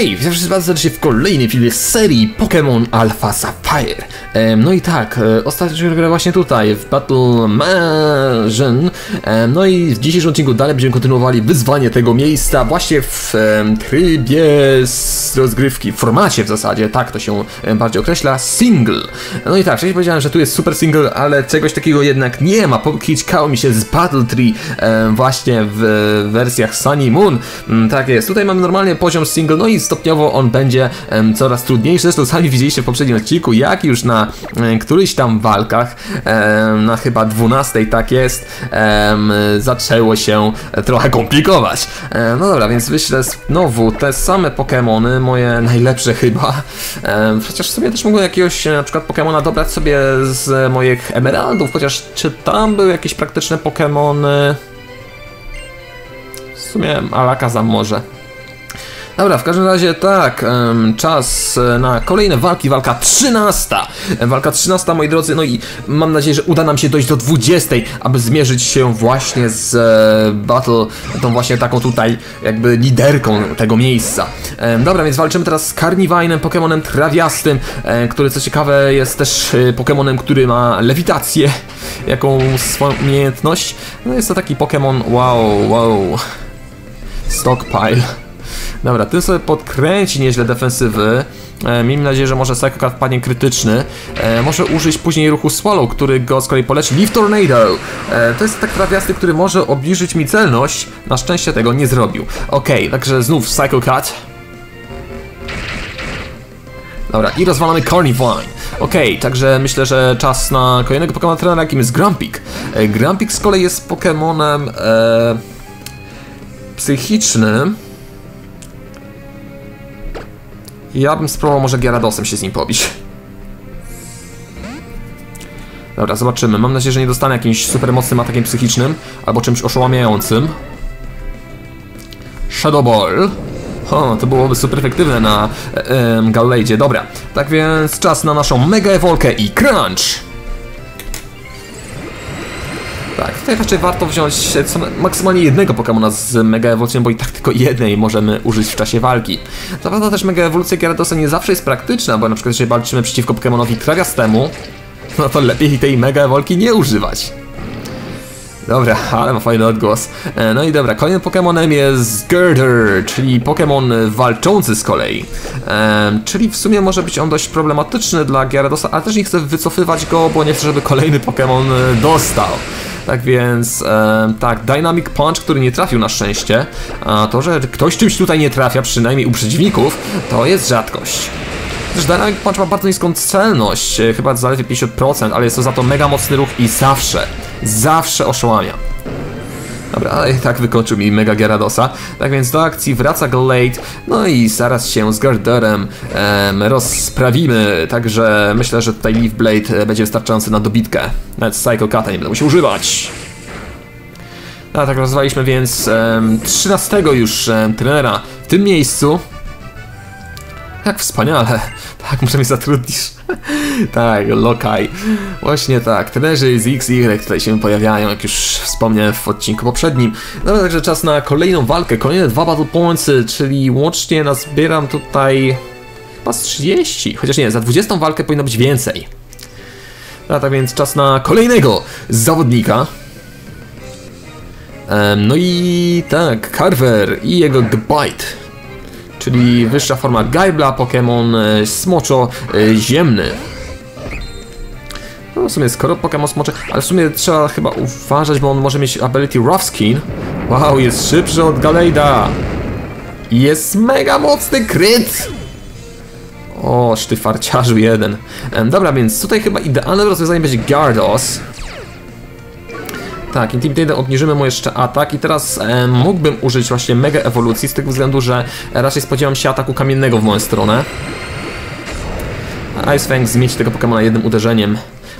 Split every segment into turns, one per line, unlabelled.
Hej, witam wszystkich bardzo serdecznie w kolejnej filmie z serii Pokémon Alpha Sapphire. Em, no i tak, e, ostatnio grę właśnie tutaj, w Battle Mansion. Em, no i w dzisiejszym odcinku dalej będziemy kontynuowali wyzwanie tego miejsca właśnie w em, trybie rozgrywki, w formacie w zasadzie, tak to się bardziej określa, single. No i tak, wcześniej powiedziałem, że tu jest super single, ale czegoś takiego jednak nie ma. Pokiczkało mi się z Battle Tree em, właśnie w wersjach Sunny Moon. Mm, tak jest, tutaj mamy normalnie poziom single, no i stopniowo on będzie coraz trudniejszy. Zresztą sami widzieliście w poprzednim odcinku, jak już na em, którychś tam walkach, na chyba 12 tak jest, zaczęło się trochę komplikować. Em, no dobra, więc wyślę znowu te same Pokémony, moje najlepsze chyba. Chociaż sobie też mogłem jakiegoś na przykład Pokémona dobrać sobie z moich emeraldów, chociaż czy tam były jakieś praktyczne Pokémony? W sumie Alakazam może. Dobra, w każdym razie tak, czas e, na kolejne walki, walka 13. E, Walka 13, moi drodzy, no i mam nadzieję, że uda nam się dojść do 20, aby zmierzyć się właśnie z e, Battle, tą właśnie taką tutaj jakby liderką tego miejsca. Dobra, więc walczymy teraz z Carnivinem, Pokemonem trawiastym, który co ciekawe jest też Pokemonem, który ma lewitację, jaką swoją umiejętność. No jest to taki Pokemon, wow, wow, stockpile. Dobra, ten sobie podkręci nieźle defensywy. E, miejmy nadzieję, że może Psycho wpadnie krytyczny. E, może użyć później ruchu Swallow, który go z kolei poleci. Leaf Tornado! E, to jest tak trawiasty, który może obniżyć mi celność. Na szczęście tego nie zrobił. Okej, także znów Psycho Cut. Dobra, i rozwalamy Carnivine. Okej, także myślę, że czas na kolejnego Pokemon trenera, jakim jest Grumpik. E, Grumpik z kolei jest Pokemonem e, psychicznym. Ja bym spróbował może Gyaradosem się z nim pobić. Dobra, zobaczymy. Mam nadzieję, że nie dostanę jakimś super mocnym atakiem psychicznym albo czymś oszałamiającym. Shadow Ball. O, to byłoby super efektywne na e, e. Dobra, tak więc czas na naszą Mega Evolkę i Crunch. Tutaj raczej warto wziąć co- maksymalnie jednego Pokemona z Mega Ewolucją, bo i tak tylko jednej możemy użyć w czasie walki. Prawda też Mega Ewolucja Gyaradosa nie zawsze jest praktyczna, bo na przykład jeżeli walczymy przeciwko Pokemonowi Trawiastemu, no to lepiej tej Mega Ewolki nie używać. Dobra, ale ma fajny odgłos. E, No i dobra, kolejnym Pokemonem jest Girder, czyli Pokemon walczący z kolei. E, czyli w sumie może być on dość problematyczny dla Gyaradosa, ale też nie chcę wycofywać go, bo nie chcę, żeby kolejny Pokemon e, dostał. Tak więc, e, tak, Dynamic Punch, który nie trafił na szczęście, a to, że ktoś czymś tutaj nie trafia, przynajmniej u przeciwników, to jest rzadkość. Też Dynamic Punch ma bardzo niską celność, e, chyba zaledwie 50%, ale jest to za to mega mocny ruch i zawsze, zawsze oszałamia. Dobra, ale tak wykończył mi Mega Gyaradosa. Tak więc do akcji wraca Glade, no i zaraz się z Garderem em, rozprawimy, także myślę, że tutaj Leaf Blade e, będzie wystarczający na dobitkę. Nawet Psycho Kata nie będę musiał używać. A tak rozwaliśmy więc em, 13 już em, trenera w tym miejscu. Jak wspaniale. Tak, może mnie zatrudnisz. tak, Lokaj. Właśnie tak, trenerzy z X i Y tutaj się pojawiają, jak już wspomniałem w odcinku poprzednim. No także czas na kolejną walkę, kolejne dwa Battle Points, czyli łącznie nazbieram tutaj chyba z 30, chociaż nie, za 20 walkę powinno być więcej. No tak więc czas na kolejnego zawodnika. Em, No i tak, Carver i jego Gbite czyli wyższa forma Gaibla, Pokémon e, Smoczo e, ziemny. No w sumie skoro Pokémon Smocze, ale w sumie trzeba chyba uważać, bo on może mieć ability Rough Skin. Wow, jest szybszy od Galeida. Jest mega mocny kryt! O, ty farciarzu jeden. Dobra, więc tutaj chyba idealne rozwiązanie będzie Gardos. Tak, Intimidate obniżymy mu jeszcze atak i teraz e, mógłbym użyć właśnie Mega Ewolucji z tego względu, że raczej spodziewam się ataku kamiennego w moją stronę. Ice Fang zmieci tego Pokemona jednym uderzeniem.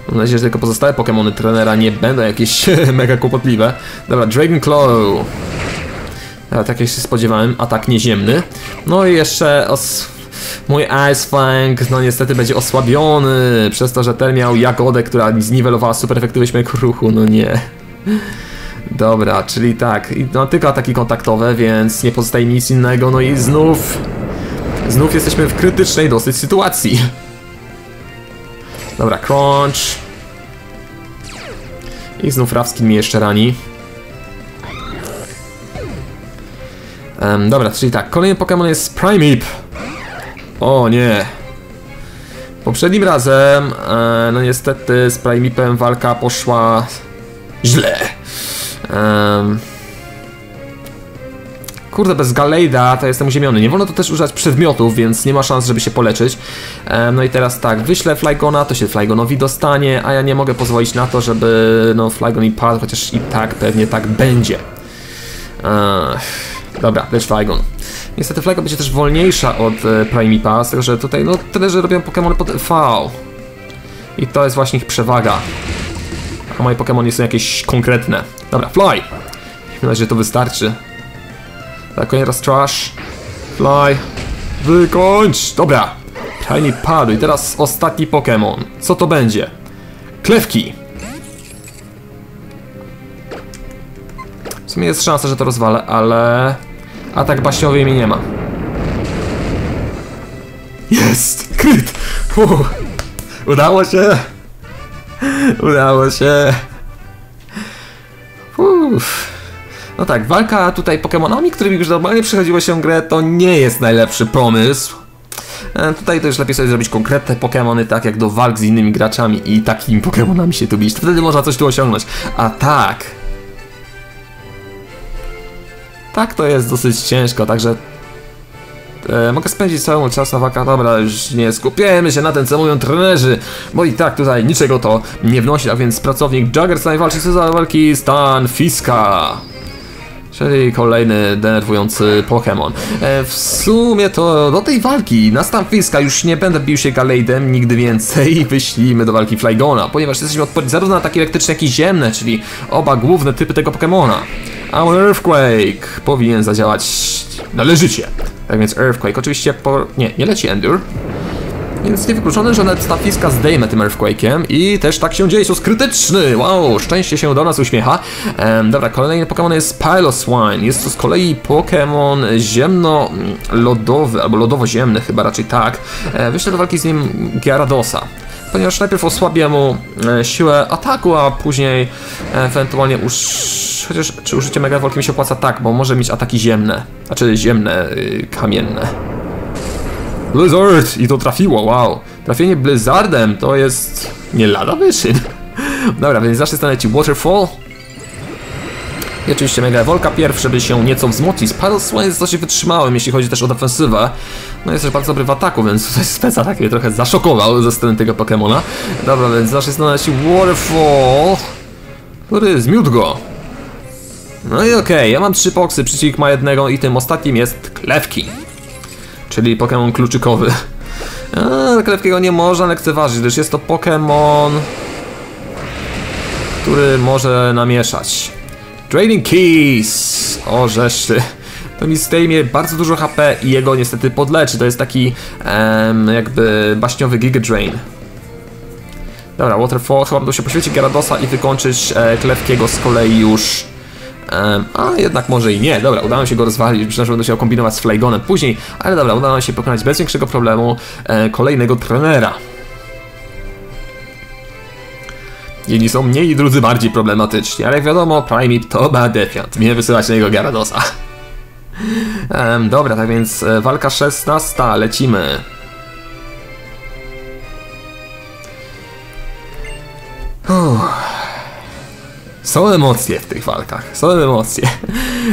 Mam nadzieję, że tylko pozostałe Pokemony trenera nie będą jakieś mega kłopotliwe. Dobra, Dragon Claw. Tak jak się spodziewałem, atak nieziemny. No i jeszcze. Mój Ice Fang, no niestety będzie osłabiony przez to, że ten miał Jagodę, która zniwelowała super efektywność mojego ruchu, no nie. Dobra, czyli tak, no tylko ataki kontaktowe, więc nie pozostaje nic innego, no i znów Znów jesteśmy w krytycznej dosyć sytuacji. Dobra, crunch. I znów Rawskin mnie jeszcze rani. Um, dobra, czyli tak, kolejny Pokémon jest Primeape. O nie. Poprzednim razem, e, no niestety z Primeapem walka poszła źle. Um, kurde, bez Galejda to jestem uziemiony. Nie wolno tu też używać przedmiotów, więc nie ma szans, żeby się poleczyć. Um, no i teraz tak, wyślę Flygona, to się Flygonowi dostanie, a ja nie mogę pozwolić na to, żeby no Flygon i padł, chociaż i tak pewnie tak będzie. Dobra, lecz Flygon. Niestety Flygon będzie też wolniejsza od e, Primeape'a, z tego, że tutaj no tyle, że robią Pokémony pod V. I to jest właśnie ich przewaga. A moje Pokémon nie są jakieś konkretne. Dobra, Fly! Miejmy nadzieję, że to wystarczy. Tak, koniec raz Trash. Fly. Wykończ! Dobra. Tiny padł i teraz ostatni Pokémon. Co to będzie? Klewki. W sumie jest szansa, że to rozwalę, ale... Atak baśniowy mi nie ma. Jest! Kryt! Udało się! Udało się! Uff. No tak, walka tutaj Pokémonami, którymi już normalnie przechodziło się grę, to nie jest najlepszy pomysł. E, Tutaj też lepiej sobie zrobić konkretne Pokémony, tak jak do walk z innymi graczami i takimi Pokémonami się tu bić. Wtedy można coś tu osiągnąć. A tak... Tak to jest dosyć ciężko, także... E, mogę spędzić cały czas na walkach, dobra, już nie skupiamy się na tym, co mówią trenerzy, bo i tak tutaj niczego to nie wnosi, a więc pracownik Juggerstein walczy za walki Stan Fiska. Czyli kolejny denerwujący Pokémon. E, w sumie to do tej walki na Stan Fiska już nie będę bił się Galejdem nigdy więcej wyślijmy do walki Flygona, ponieważ jesteśmy odporni zarówno na takie elektryczne, jak i ziemne, czyli oba główne typy tego Pokémona. A Earthquake powinien zadziałać należycie. Tak więc Earthquake oczywiście po... nie, nie leci Endure. Więc niewykluczone, że nawet Stafiska zdejmę tym Earthquake'iem i też tak się dzieje, jest krytyczny! Wow, szczęście się do nas uśmiecha. Ehm, dobra, kolejny Pokémon jest Piloswine. Jest to z kolei Pokémon ziemno-lodowy, albo lodowo-ziemny chyba raczej tak. E, wyślę do walki z nim Gyaradosa. Ponieważ najpierw osłabię mu e, siłę ataku, a później ewentualnie. Chociaż czy użycie Mega Evolki mi się opłaca? Tak, bo może mieć ataki ziemne. Znaczy ziemne, y, kamienne. Blizzard! I to trafiło, wow. Trafienie Blizzardem to jest nie lada wyczyn. Dobra, więc zacznę stanąć Waterfall. I oczywiście Mega Evolka pierwszy, żeby się nieco wzmocnić. Paddle jest dosyć wytrzymałym, jeśli chodzi też o defensywę. No jest też bardzo dobry w ataku, więc tutaj spec atak mnie trochę zaszokował ze strony tego Pokemona. Dobra, więc zacznę stanąć Waterfall. Który zmiótł go. No i okej, okay, ja mam trzy poksy, przeciwnik ma jednego i tym ostatnim jest Klewki czyli Pokémon kluczykowy. A, Klewkiego nie można lekceważyć, gdyż jest to Pokémon, który może namieszać. Draining Keys! O, rzeszy. To mi zdejmie bardzo dużo HP i jego niestety podleczy. To jest taki um, jakby baśniowy Giga Drain. Dobra, Waterfall, chyba będą się poświęcić Gyaradosa i wykończyć e, Klewkiego z kolei już a jednak może i nie. Dobra, udało się go rozwalić. Myślę, że będę chciał kombinować z Flygonem później, ale dobra, udało się pokonać bez większego problemu e, kolejnego trenera. Jedni są mniej, drudzy bardziej problematyczni, ale jak wiadomo, Primate to ma defiant. Nie wysyłać na niego Gyaradosa. Um, dobra, tak więc e, walka 16, lecimy. Uff. Są emocje w tych walkach, są emocje.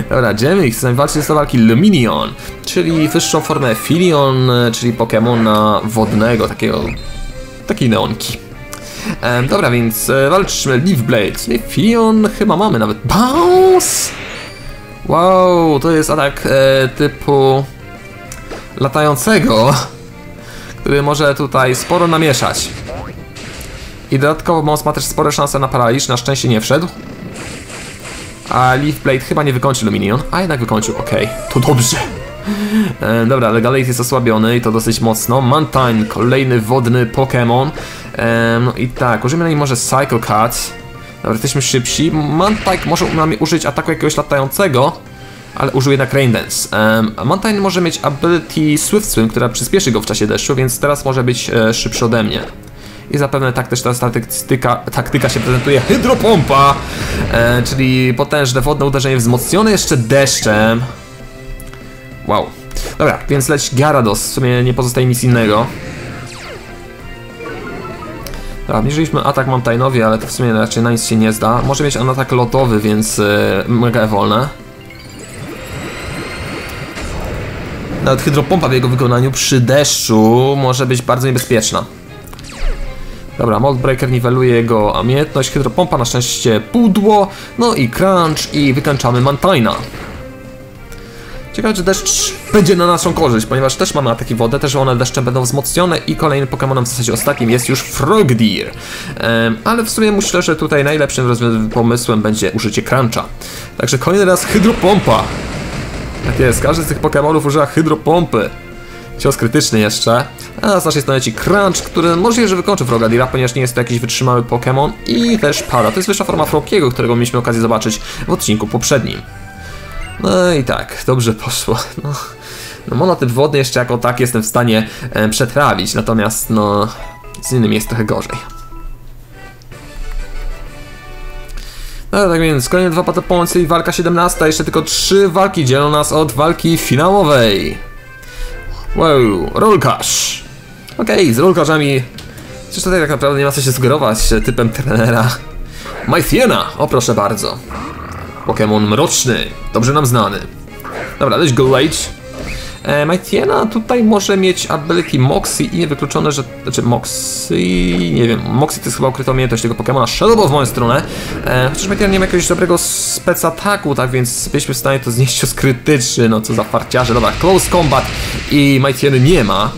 Dobra, Gemix chce walczyć z walki Luminion, czyli wyższą formę Filion, czyli Pokemona wodnego, takiego, takiej neonki. E, dobra, więc e, walczmy Leaf Blade. Filion chyba mamy nawet. Bounce! Wow, to jest atak e, typu latającego, który może tutaj sporo namieszać. I dodatkowo Mons ma też spore szanse na paraliż, na szczęście nie wszedł. A Leaf Blade chyba nie wykończył Luminion, a jednak wykończył, okej, okay. to dobrze. E, dobra, ale Galate jest osłabiony i to dosyć mocno. Mantine, kolejny wodny Pokémon. E, no i tak, użyjmy na nim może Cycle Cut. Dobra, jesteśmy szybsi. Mantike może nami użyć ataku jakiegoś latającego, ale użył jednak Rain Dance. Mountain może mieć ability Swift Swim, która przyspieszy go w czasie deszczu, więc teraz może być e, szybszy ode mnie. I zapewne tak też ta taktyka, taktyka się prezentuje. Hydropompa! E, czyli potężne wodne uderzenie wzmocnione jeszcze deszczem. Wow. Dobra, więc leć Gyarados. W sumie nie pozostaje nic innego. Dobra, obniżyliśmy atak Mountainowi, ale to w sumie raczej na nic się nie zda. Może mieć on atak lotowy, więc e, mega wolne. Nawet hydropompa w jego wykonaniu przy deszczu może być bardzo niebezpieczna. Dobra, Mold Breaker niweluje jego umiejętność, hydropompa na szczęście pudło, no i crunch i wykańczamy Mantaina. Czy deszcz będzie na naszą korzyść, ponieważ też mamy ataki wodę, też one deszczem będą wzmocnione i kolejnym Pokémonem w zasadzie ostatnim jest już Frogdeer. Um, ale w sumie myślę, że tutaj najlepszym pomysłem będzie użycie Cruncha. Także kolejny raz Hydropompa. Tak jest, każdy z tych Pokémonów używa Hydropompy. Cios krytyczny jeszcze. A z naszej strony ci Crunch, który możliwe, że wykończy Frogadira, ponieważ nie jest to jakiś wytrzymały Pokémon. I też Para. To jest wyższa forma Frokiego, którego mieliśmy okazję zobaczyć w odcinku poprzednim. No i tak, dobrze poszło. No, no monotyp wodny jeszcze jako tak jestem w stanie e, przetrawić, natomiast no z innym jest trochę gorzej. No tak więc, kolejne dwa pata pomocy i walka 17, jeszcze tylko trzy walki dzielą nas od walki finałowej. Wow, Rollcash. Okej, okay, z Rollcashami... Przecież tutaj tak naprawdę nie ma co się sugerować typem trenera. Mythiena, o proszę bardzo. Pokémon mroczny, dobrze nam znany. Dobra, let's go Age. E, Maitiena tutaj może mieć ability Moxie i niewykluczone, że... Znaczy Moxie... Nie wiem, Moxie to jest chyba ukryta umiejętność tego Pokémona Shadow w moją stronę. E, chociaż Maitiena nie ma jakiegoś dobrego spec ataku, tak więc byliśmy w stanie to znieść cios krytyczny, no co za farciarze. Dobra, Close Combat i Maitieny nie ma.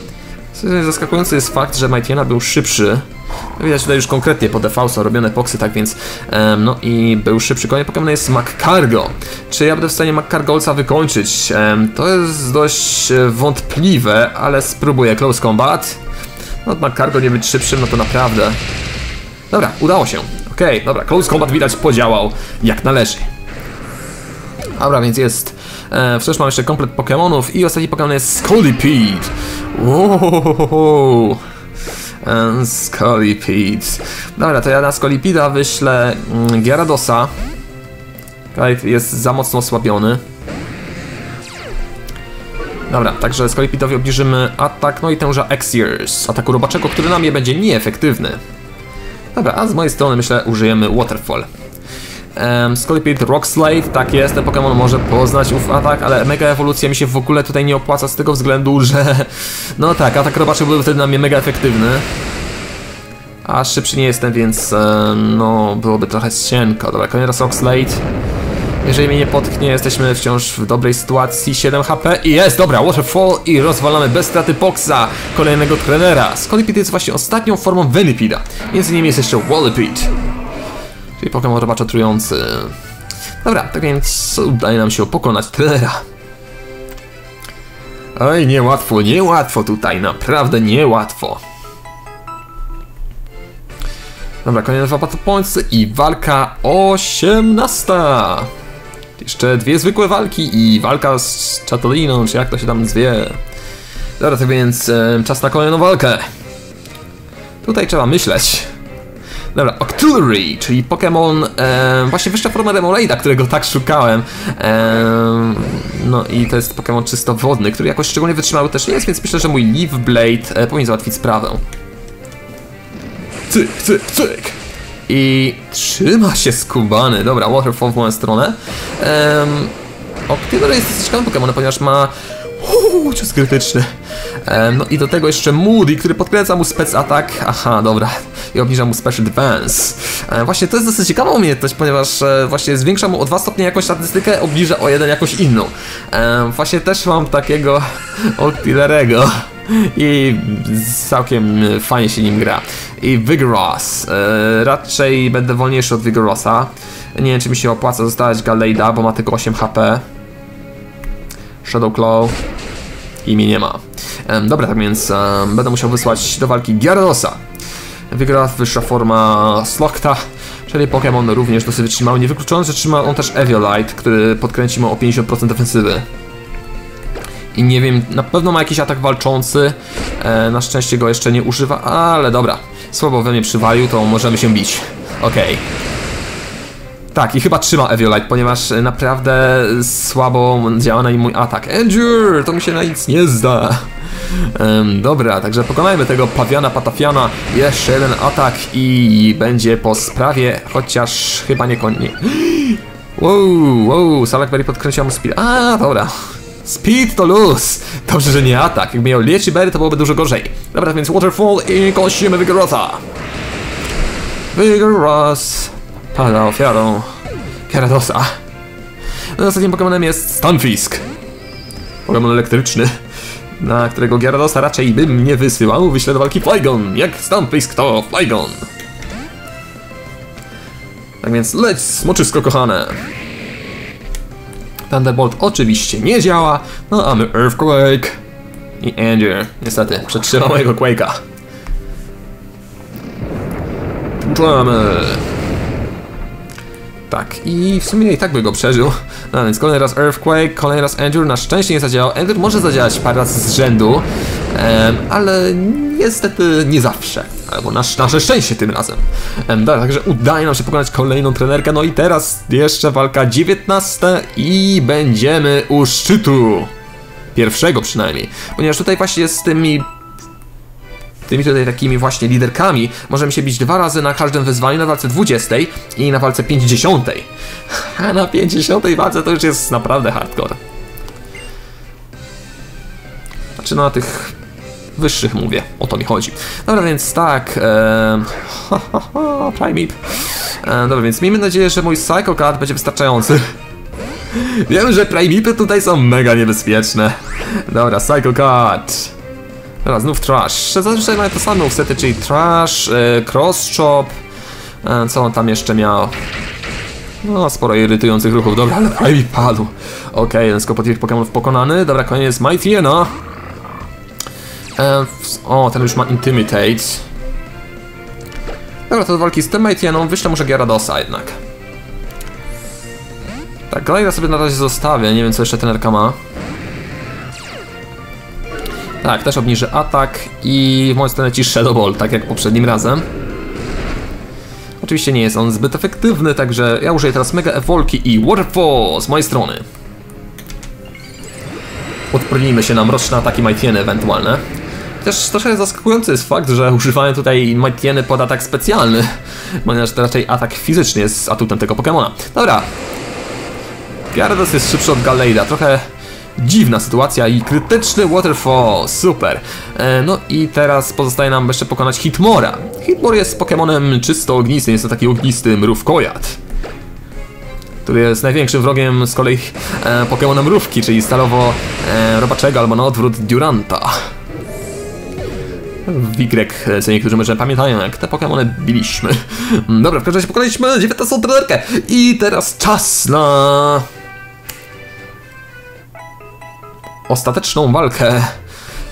Zaskakujący jest fakt, że Maitiena był szybszy. Widać tutaj już konkretnie po default są robione poksy, tak więc um, no i był szybszy. Kolejny Pokémon jest McCargo. Czy ja będę w stanie McCargolca wykończyć? Um, to jest dość e, wątpliwe, ale spróbuję. Close Combat. No McCargo nie być szybszym, no to naprawdę. Dobra, udało się. Okej, okay, dobra, Close Combat widać podziałał jak należy. Dobra, więc jest. E, wciąż mam jeszcze komplet Pokémonów i ostatni Pokémon jest Scolipede. Wow. Scolipede. Dobra, to ja na Scolipida wyślę mm, Gyaradosa. Jest za mocno osłabiony. Dobra, także Scolipidowi obniżymy atak, no i tęża X-Years, ataku robaczego, który na mnie będzie nieefektywny. Dobra, a z mojej strony myślę użyjemy Waterfall. Um, Scolipede Rock Slave, tak jest, ten Pokémon może poznać ów atak, ale mega ewolucja mi się w ogóle tutaj nie opłaca z tego względu, że no tak, atak robaczy byłby wtedy na mnie mega efektywny. A szybszy nie jestem, więc no byłoby trochę cienko. Dobra, kolejny raz Slate. Jeżeli mnie nie potknie, jesteśmy wciąż w dobrej sytuacji. 7 HP i jest, dobra, Waterfall i rozwalamy bez straty Boxa, kolejnego trenera. Scolipede jest właśnie ostatnią formą Venipida. Między nimi jest jeszcze Wallipede. Czyli Pokémon robacza trujący. Dobra, tak więc udaje nam się pokonać trenera. Oj, niełatwo, niełatwo tutaj, naprawdę niełatwo. Dobra, kolejne dwa battle points i walka 18. Jeszcze dwie zwykłe walki i walka z Chatoliną, czy jak to się tam zwie. Dobra, tak więc e, czas na kolejną walkę. Tutaj trzeba myśleć. Dobra, Octillery, czyli Pokémon, e, właśnie wyższa forma Remoraida, którego tak szukałem. E, no i to jest Pokémon czysto wodny, który jakoś szczególnie wytrzymały też nie jest, więc myślę, że mój Leaf Blade e, powinien załatwić sprawę. Cyk, cyk, cyk! I trzyma się skubany. Dobra, Waterfall w moją stronę. Um, Octillery jest ciekawym Pokémonem, ponieważ ma Uuu, cios krytyczny. no i do tego jeszcze Moody, który podkręca mu spec atak. Aha, dobra. I obniża mu special advance. właśnie to jest dosyć ciekawa umiejętność, ponieważ e, właśnie zwiększa mu o dwa stopnie jakąś statystykę, obniża o jeden jakąś inną. właśnie też mam takiego Octillerego. I całkiem fajnie się nim gra. I Vigorous. E, raczej będę wolniejszy od Vigorosa. Nie wiem, czy mi się opłaca zostawiać Galeida, bo ma tylko 8 HP. Shadow Claw i mnie nie ma. dobra, tak więc będę musiał wysłać do walki Gyaradosa. Wygra wyższa forma Slokta. Czyli Pokémon również dosyć wytrzymały. Niewykluczone, że trzyma on też Eviolite, który podkręci mu o 50% defensywy. I nie wiem, na pewno ma jakiś atak walczący. E, na szczęście go jeszcze nie używa, ale dobra. Słabo we mnie przywalił, to możemy się bić. Okej. Tak, i chyba trzyma Eviolite, ponieważ e, naprawdę słabo działa na nim mój atak. Endure, to mi się na nic nie zda. Dobra, także pokonajmy tego pawiana patafiana. Jeszcze jeden atak i będzie po sprawie, chociaż chyba nie konie. Wow, wow, Salakberry podkręciła mu speed. A, dobra. Speed to luz. Dobrze, że nie atak. Jakby miał Liechi Berry, to byłoby dużo gorzej. Dobra, więc Waterfall i kosimy Vigorosa. Vigoros pada ofiarą Gyaradosa. No, ostatnim Pokemonem jest Stunfisk. Pokemon elektryczny, na którego Gyaradosa raczej bym nie wysyłał. Wyślę do walki Flygon. Jak Stunfisk to Flygon. Tak więc leć, smoczysko kochane. Thunderbolt oczywiście nie działa, no a my Earthquake i Anger niestety przetrzymał mojego Quake'a. Tłuczamy. Tak, i w sumie i tak by go przeżył. No więc kolejny raz Earthquake, kolejny raz Endure, na szczęście nie zadziałał. Endure może zadziałać parę razy z rzędu, ale niestety nie zawsze. Albo na, nasze szczęście tym razem. Em, dobra, także udaje nam się pokonać kolejną trenerkę. No i teraz jeszcze walka 19 i będziemy u szczytu. Pierwszego przynajmniej. Ponieważ tutaj właśnie z tymi tymi tutaj takimi właśnie liderkami możemy się bić dwa razy na każdym wyzwaniu, na walce 20 i na walce 50. A na 50 walce to już jest naprawdę hardcore. Znaczy no na tych wyższych mówię, o to mi chodzi. Dobra, więc tak, e, ha, ha, ha, Primeape. E, dobra, więc miejmy nadzieję, że mój Psycho Card będzie wystarczający. Wiem, że Primeapy tutaj są mega niebezpieczne. Dobra, Psycho Card. Dobra, znów Trash. Zazwyczaj mamy to samo sety, czyli Trash, e, Cross Chop. E, co on tam jeszcze miał? No, sporo irytujących ruchów. Dobra, ale prawie padł. Okej, okay, jeden z kłopotliwych Pokémonów pokonany. Dobra, koniec Mightyena. E, o, ten już ma Intimidate. Dobra, to do walki z tym Mightyeną wyślę może Gyaradosa jednak. Tak, Glida sobie na razie zostawię, nie wiem co jeszcze trenerka ma. Tak, też obniży atak i w moją stronę ci Shadow Ball, tak jak poprzednim razem. Oczywiście nie jest on zbyt efektywny, także ja użyję teraz Mega Evolki i Waterfall z mojej strony. Odpronijmy się na mroczne ataki Mightyeny ewentualne. Też troszkę zaskakujący jest fakt, że używałem tutaj Mightyeny pod atak specjalny, ponieważ to raczej atak fizyczny jest atutem tego Pokemona. Dobra. Gyarados jest szybszy od Galeida, trochę dziwna sytuacja i krytyczny Waterfall, super. E, no i teraz pozostaje nam jeszcze pokonać Hitmora. Hitmor jest Pokemonem czysto ognistym, jest to taki ognisty mrówkojad. Który jest największym wrogiem z kolei e, Pokemona mrówki, czyli stalowo e, robaczego albo na odwrót Duranta. W Y, co niektórzy może pamiętają, jak te Pokemony biliśmy. Dobra, w każdym razie pokonaliśmy 19 trenerkę i teraz czas na ostateczną walkę.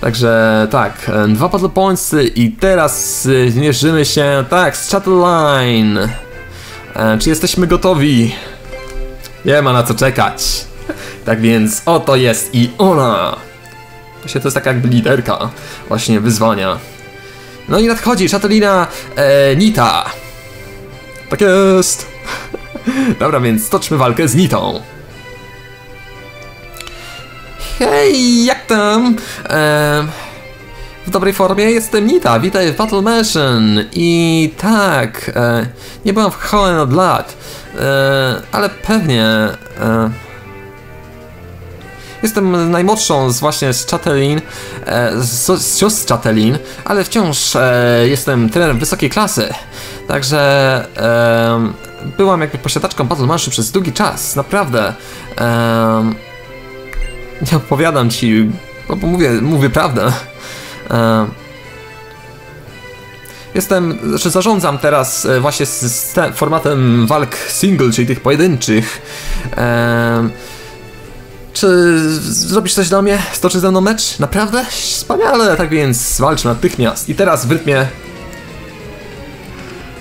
Także tak, dwa Battle Points i teraz zmierzymy się, tak, z Chatterline. E, czy jesteśmy gotowi? Nie ma na co czekać. Tak więc oto jest i ona. Właśnie to jest taka jakby liderka właśnie wyzwania. No i nadchodzi Chatterlina e, Nita. Tak jest. Dobra, więc toczmy walkę z Nitą. Hej, jak tam? W dobrej formie jestem Nita, witaj w Battle Mansion. I tak, e, nie byłam w Hoenn od lat, e, ale pewnie... E, Jestem najmłodszą z właśnie z Chatelin, e, z, z sióstr ale wciąż e, jestem trenerem wysokiej klasy. Także byłam jakby posiadaczką Battle Mansion przez długi czas, naprawdę. Nie opowiadam ci, bo mówię, mówię prawdę. E, jestem, znaczy zarządzam teraz e, właśnie z, formatem walk single, czyli tych pojedynczych. E, czy zrobisz coś dla mnie? Stoczy ze mną mecz? Naprawdę? Wspaniale, tak więc walcz natychmiast. I teraz w rytmie...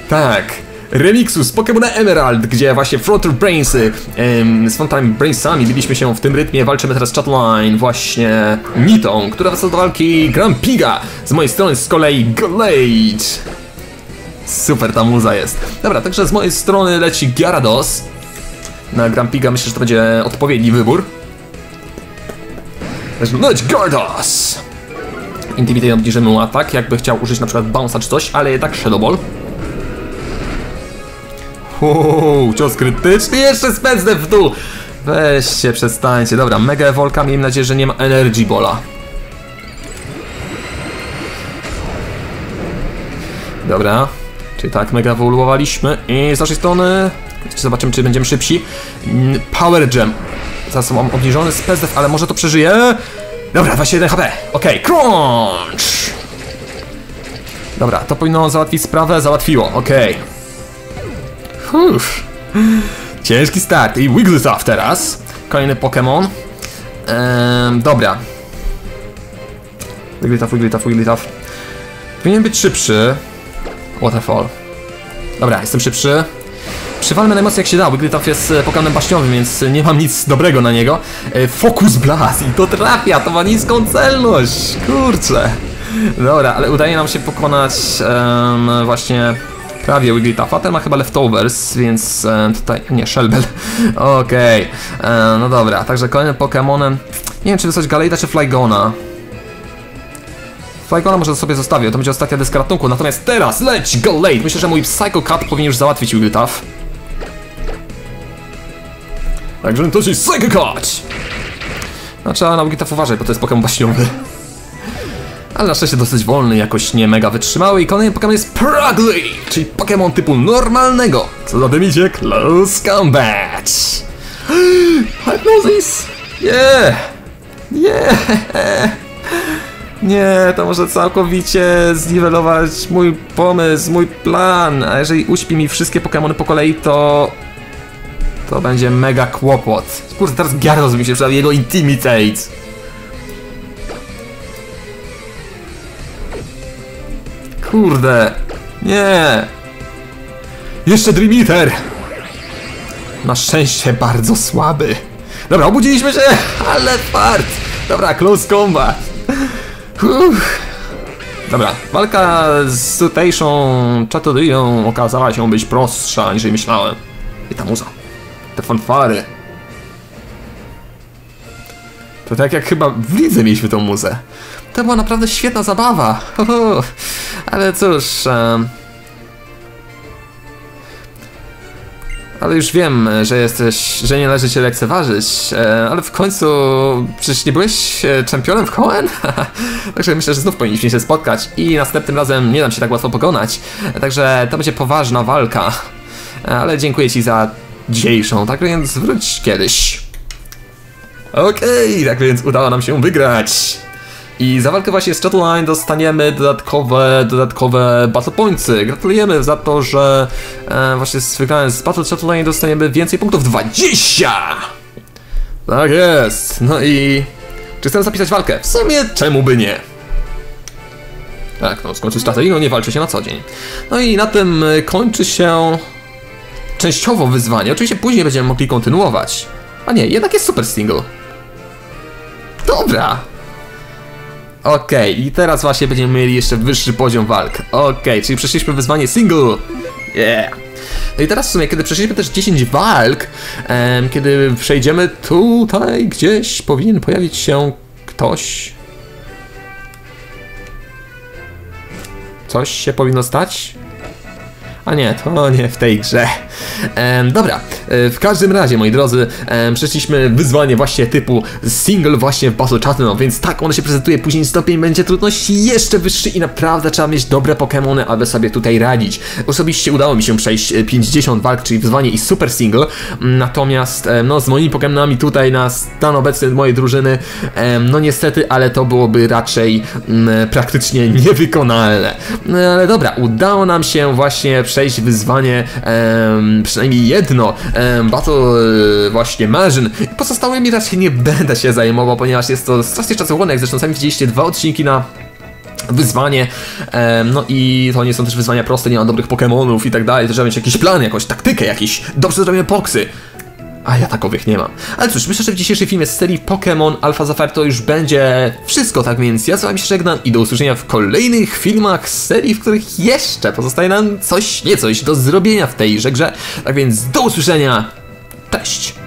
Tak, remiksu z Pokémona Emerald, gdzie właśnie Frontal Brainsy em, z Frontime Brainsami biliśmy się w tym rytmie. Walczymy teraz Chatline właśnie Nitą, która wraca do walki Grampiga. Z mojej strony z kolei Glade. Super ta muza jest. Dobra, także z mojej strony leci Gyarados. Na Grampiga myślę, że to będzie odpowiedni wybór. Leć Gyarados! Intimidate obniżymy mu atak, jakby chciał użyć na przykład bounce'a czy coś, ale jednak Shadow Ball. Uuu, cios krytyczny, jeszcze spędzę w dół! Weźcie, przestańcie. Dobra, Mega Evolka, miejmy nadzieję, że nie ma Energy Bola. Dobra, czyli tak, Mega ewoluowaliśmy i z naszej strony zobaczymy, czy będziemy szybsi. Mm, Power Gem. Zaraz mam obniżony spezdew, ale może to przeżyje. Dobra, 21 HP. Okej, crunch! Dobra, to powinno załatwić sprawę, załatwiło, okej. Ciężki start i Wigglytuff teraz. Kolejny Pokémon. Ehm, dobra. Wigglytuff, Wigglytuff, Wigglytuff. Powinien być szybszy. Waterfall. Dobra, jestem szybszy. Przywalmy najmocniej jak się da. Wigglytuff jest e, Pokémonem baśniowym, więc nie mam nic dobrego na niego. E, Focus Blast i to trafia, to ma niską celność. Kurczę. Dobra, ale udaje nam się pokonać em, właśnie prawie Wigglytuffa. Ten ma chyba leftovers, więc e, tutaj... Nie, Shelbel. Okej. E, No dobra, także kolejnym Pokémonem... Nie wiem, czy wysłać Galeida czy Flygona. Flygona może sobie zostawię, to będzie ostatnia deska ratunku. Natomiast teraz leć Galade! Myślę, że mój Psycho Cut powinien już załatwić Wigglytuff. Także to jest Psycho Cut! No trzeba na Wigglytuff uważać, bo to jest Pokémon baśniowy. Ale na szczęście dosyć wolny, jakoś nie mega wytrzymały i kolejny Pokémon jest Prugly, czyli Pokémon typu normalnego. Co za dymicie? Close Combat! Hypnosis! Nie! Nie! Nie, to może całkowicie zniwelować mój pomysł, mój plan. A jeżeli uśpi mi wszystkie Pokémony po kolei, to... To będzie mega kłopot. Kurde, teraz Gyarados mi się przydał, jego Intimidate. Kurde. Nie. Jeszcze Dream Eater. Na szczęście bardzo słaby. Dobra, obudziliśmy się, ale fart. Dobra, close combat. Uff. Dobra, walka z tutejszą czatodyją okazała się być prostsza niż myślałem. I ta muza. Te fanfary. To tak jak chyba w lidze mieliśmy tą muzę. To była naprawdę świetna zabawa. Ale cóż... em, Ale już wiem, że jesteś, że nie należy cię lekceważyć, e, ale w końcu przecież nie byłeś e, czempionem w Hoenn? Także myślę, że znów powinniśmy się spotkać i następnym razem nie dam się tak łatwo pokonać. Także to będzie poważna walka. Ale dziękuję ci za dzisiejszą, tak więc wróć kiedyś. Okej, tak więc udało nam się wygrać. I za walkę właśnie z Chatline dostaniemy dodatkowe, dodatkowe Battle Pointsy. Gratulujemy za to, że e, właśnie z wygranym z Battle Chatline dostaniemy więcej punktów. 20! Tak jest. No i... Czy chcę zapisać walkę? W sumie czemu by nie? Tak, no skończyć strategią nie walczy się na co dzień. No i na tym e, kończy się częściowo wyzwanie. Oczywiście później będziemy mogli kontynuować. A nie, jednak jest super single. Dobra. Okej, i teraz właśnie będziemy mieli jeszcze wyższy poziom walk. Okej, czyli przeszliśmy wyzwanie single. Yeah. No i teraz w sumie, kiedy przeszliśmy też 10 walk, em, kiedy przejdziemy tutaj gdzieś, powinien pojawić się ktoś. Coś się powinno stać? A nie, to nie w tej grze. Em, dobra, e, w każdym razie, moi drodzy, przeszliśmy wyzwanie właśnie typu single właśnie w Battle Chatno, więc tak ono się prezentuje, później stopień będzie trudności jeszcze wyższy i naprawdę trzeba mieć dobre Pokémony, aby sobie tutaj radzić. Osobiście udało mi się przejść e, 50 walk, czyli wyzwanie i super single, natomiast no z moimi Pokémonami tutaj na stan obecny mojej drużyny, no niestety, ale to byłoby raczej mm, praktycznie niewykonalne. No ale dobra, udało nam się właśnie przejść wyzwanie, przynajmniej jedno, Battle e, właśnie Marzyn. Pozostałymi raczej nie będę się zajmował, ponieważ jest to strasznie czasochłonne, jak zresztą sami widzieliście dwa odcinki na wyzwanie, no i to nie są też wyzwania proste, nie ma dobrych Pokémonów i tak dalej, trzeba mieć jakiś plan, jakąś taktykę, jakiś dobrze zrobione poksy. A ja takowych nie mam. Ale cóż, myślę, że w dzisiejszym filmie z serii Pokémon Alpha Sapphire to już będzie wszystko, tak więc ja z wami się żegnam i do usłyszenia w kolejnych filmach z serii, w których jeszcze pozostaje nam coś, nie coś do zrobienia w tejże grze. Tak więc do usłyszenia, cześć!